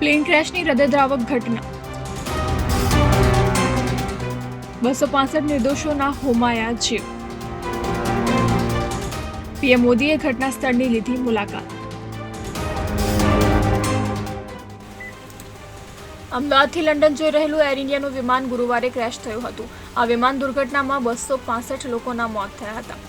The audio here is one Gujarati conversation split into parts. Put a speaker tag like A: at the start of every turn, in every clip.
A: પ્લેન ક્રેશની હૃદયદ્રાવક ઘટના. બસો પાસઠ નિર્દોષોના હોમાયા જીવ. પીએમ મોદીએ ઘટના સ્થળની લીધી મુલાકાત. અમદાવાદથી લંડન જઈ રહેલું એર ઇન્ડિયાનું વિમાન ગુરુવારે ક્રેશ થયું હતું. આ વિમાન દુર્ઘટનામાં બસો પાસઠ લોકોના મોત થયા હતા.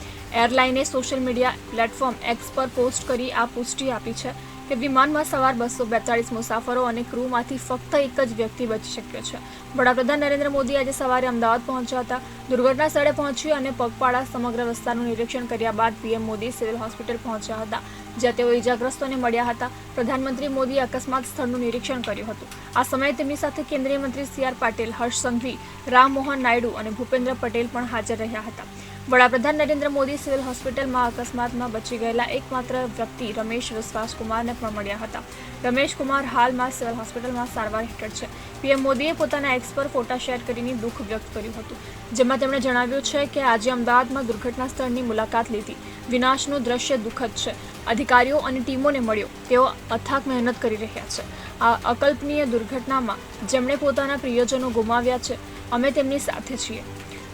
A: એરલાઈને સોશિયલ મીડિયા પ્લેટફોર્મ એક્સ પર પોસ્ટ કરી આ પુષ્ટિ આપી છે. કે વિમાનમાં સવાર બસો બેતાળીસ મુસાફરો અને ક્રૂમાંથી ફક્ત એક જ વ્યક્તિ બચી શક્યો છે. વડાપ્રધાન નરેન્દ્ર મોદી આજે સવારે અમદાવાદ પહોંચ્યા હતા. દુર્ઘટના સ્થળે પહોંચી અને પગપાળા સમગ્ર વિસ્તારનું નિરીક્ષણ કર્યા બાદ પીએમ મોદી સિવિલ હોસ્પિટલ પહોંચ્યા હતા, જ્યાં તેઓ ઇજાગ્રસ્તોને મળ્યા હતા. પ્રધાનમંત્રી મોદીએ અકસ્માત સ્થળનું નિરીક્ષણ કર્યું હતું. આ સમયે તેમની સાથે કેન્દ્રીય મંત્રી સી આર પાટીલ, હર્ષ સંઘવી રામ મોહન નાયડુ અને ભૂપેન્દ્ર પટેલ પણ હાજર રહ્યા હતા. વડાપ્રધાન નરેન્દ્ર મોદી સિવિલ હોસ્પિટલમાં અકસ્માતમાં બચી ગયેલા એકમાત્ર વ્યક્તિ રમેશ વિશ્વાસકુમારને પણ મળ્યા હતા. રમેશ કુમાર હાલમાં સિવિલ હોસ્પિટલમાં સારવાર હેઠળ છે. પીએમ મોદીએ પોતાના એક્સ પર ફોટા શેર કરીને દુઃખ વ્યક્ત કર્યું હતું. જેમાં તેમણે જણાવ્યું છે કે આજે અમદાવાદમાં દુર્ઘટના સ્થળની મુલાકાત લીધી. વિનાશનું દ્રશ્ય દુઃખદ છે. અધિકારીઓ અને ટીમોને મળ્યો. તેઓ અથાક મહેનત કરી રહ્યા છે. આ અકલ્પનીય દુર્ઘટનામાં જેમણે પોતાના પ્રિયજનો ગુમાવ્યા છે, અમે તેમની સાથે છીએ.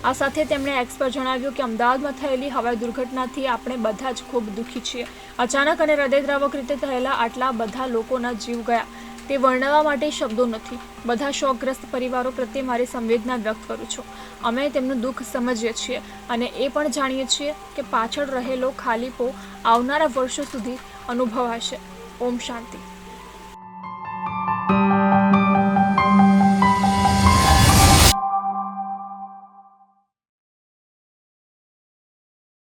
A: આ સાથે તેમણે એક્સ પર જણાવ્યું કે અમદાવાદમાં થયેલી હવાઈ દુર્ઘટનાથી આપણે બધા જ ખૂબ દુઃખી છીએ. અચાનક અને હૃદયદ્રાવક રીતે થયેલા આટલા બધા લોકોના જીવ ગયા. તે વર્ણવવા માટે શબ્દો નથી. બધા શોકગ્રસ્ત પરિવારો પ્રત્યે મારી સંવેદના વ્યક્ત કરું છું. અમે તેમનું દુઃખ સમજીએ છીએ અને એ પણ જાણીએ છીએ કે પાછળ રહેલો ખાલીપો આવનારા વર્ષો સુધી અનુભવાશે. ઓમ શાંતિ.